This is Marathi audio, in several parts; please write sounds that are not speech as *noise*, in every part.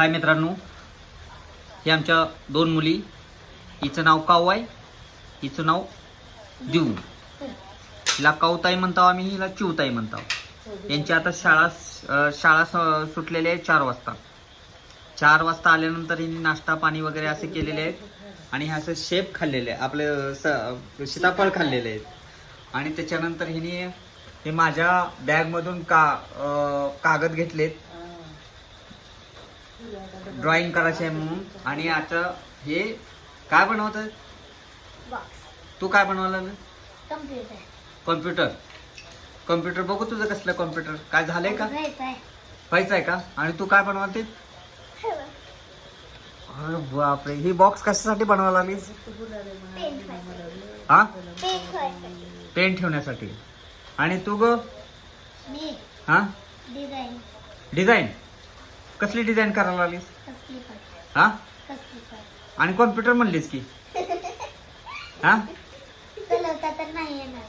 हाय मित्रांनो. हे आमच्या दोन मुली. हिचं नाव काऊ आहे? हिचं नाव दिऊ हिला काऊताई म्हणतो आम्ही हिला चिवताई म्हणतो. यांची आता शाळा शाळा स- सुटलेली आहे चार वाजता. चार वाजता आल्यानंतर हिने नाश्ता पाणी वगैरे असे केलेले आहेत. आणि हे असं शेप खाल्लेले आहे आपले स- सीताफळ खाल्लेले आहेत. आणि त्याच्यानंतर हिने हे माझ्या बॅगमधून का कागद घेतलेत. ड्रॉइंग करायचे आहे म्हणून. आणि आता हे काय बनवत बॉक्स तू काय बनवलं कम्प्युटर कॉम्प्युटर कॉम्प्युटर बघू तुझं कसलं कॉम्प्युटर काय झालंय का? व्हायचं आहे का? आणि तू काय बनवाल ते अरे बापरे ही बॉक्स कशासाठी बनवायला लागलीस? हा पेन ठेवण्यासाठी. आणि तू ग? मी. हा डिझाईन डिझाईन कसली डिझाईन करायला लागलीस? हा? आणि कॉम्प्युटर म्हणलीस की? *laughs* हा? चलवता तर नाही येणार.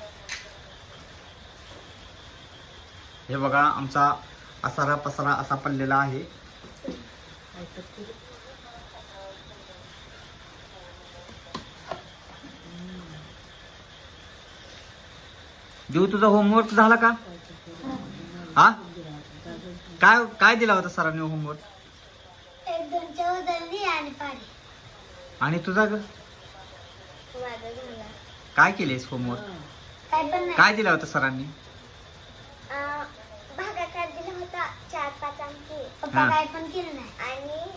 हे बघा आमचा असारा पसारा असा पडलेला आहे. देऊ तुझा होमवर्क झाला का? हा? काय काय दिला होता सरांनी होमवर्क एक आणि पाणी आणि तुझा ग? माझा झाला. काय केलेस होमवर्क काय पण नाही. काय दिला होता सरांनी? अं, भागाकार दिला होता चार पाच अंकी. हा. पप्पा काय पण केलं नाही. आणि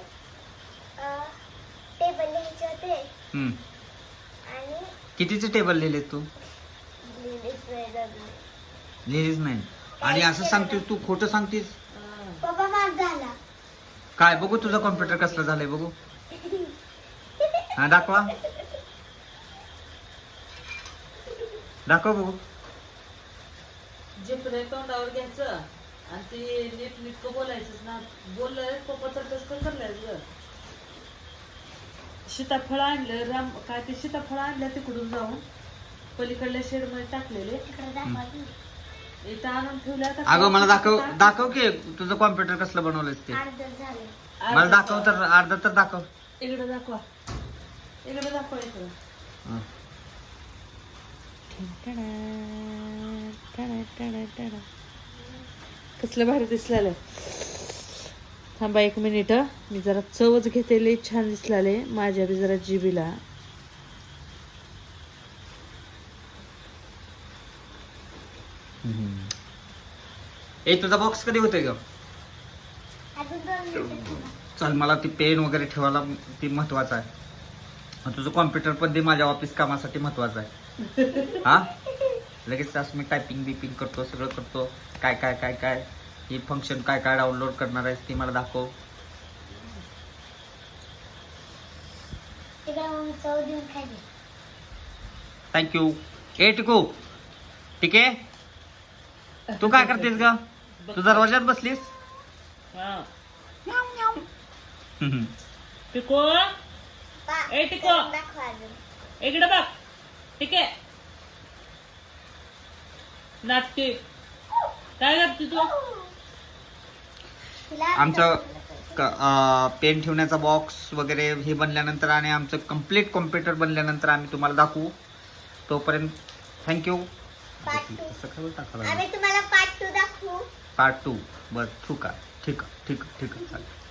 टेबल लिहायचे होते. हम्म. आणि कितीचे टेबल लिहिले तू? लिहिलेच नाही जमलं. लिहिलेच नाही. आणि असं सांगतेस तू खोटं सांगतेस? पप्पा माझ झाला. काय बघू तुझं कॉम्प्युटर कसलं झालंय बघू. हा दाखवा. दाखव बघू. जिपरे तोंडावर घ्यायचं? आणि ते नीट नीटकं बोलायचंच ना. बोललं पप्पा तर सीताफळ आणलं राम काय ते सीताफळ आणलं तिकडून जाऊन. पलीकडल्या शेडमध्ये टाकलेले. तिकडे दाखवा की. इथं आणून ठेवले आता अगं मला दाखव दाखव की तुझं कॉम्प्युटर कसलं बनवलंस ते. अर्ध झाले. मला दाखव तर अर्धा तर दाखव. इकडे दाखवा. इकडे दाखवा इकडे. हा. कसलं भारी दिसलेलं थांबा एक मिनिट. मी जरा चवच घेते लई छान दिसलाले माझ्या बी जरा जिबीला ए तुझा बॉक्स कधी होतोय ग. चल मला ती पेन वगैरे ठेवायला ती महत्वाचं आहे. तुझं कॉम्प्युटर पण दे माझ्या ऑफिस कामासाठी महत्वाचं आहे. *laughs* हा? लगेच असं मी टायपिंग बिपिंग करतो सगळं करतो. काय काय काय काय? ही फंक्शन काय काय डाउनलोड करणार आहेस ती मला दाखव. थँक्यू ए टिकू. ठीक आहे? तू काय करतेस ग? तू दरवाज्यात बसलीस? हा. हम्म. टिको पा, ए, टिको. इकडे बघ. ठीक आहे. नाटके काय करते तू? आमचं पेन ठेवण्याचा बॉक्स वगैरे हे बनल्यानंतर आणि आमचं कंप्लीट कॉम्प्युटर बनल्यानंतर आम्ही तुम्हाला दाखवू. तोपर्यंत थँक्यू. सकाळी टाकायला आम्ही तुम्हाला पार्ट टू दाखवू. Part two. बरं ठीक आहे. ठीक आहे ठीक आहे ठीक आहे. चालेल.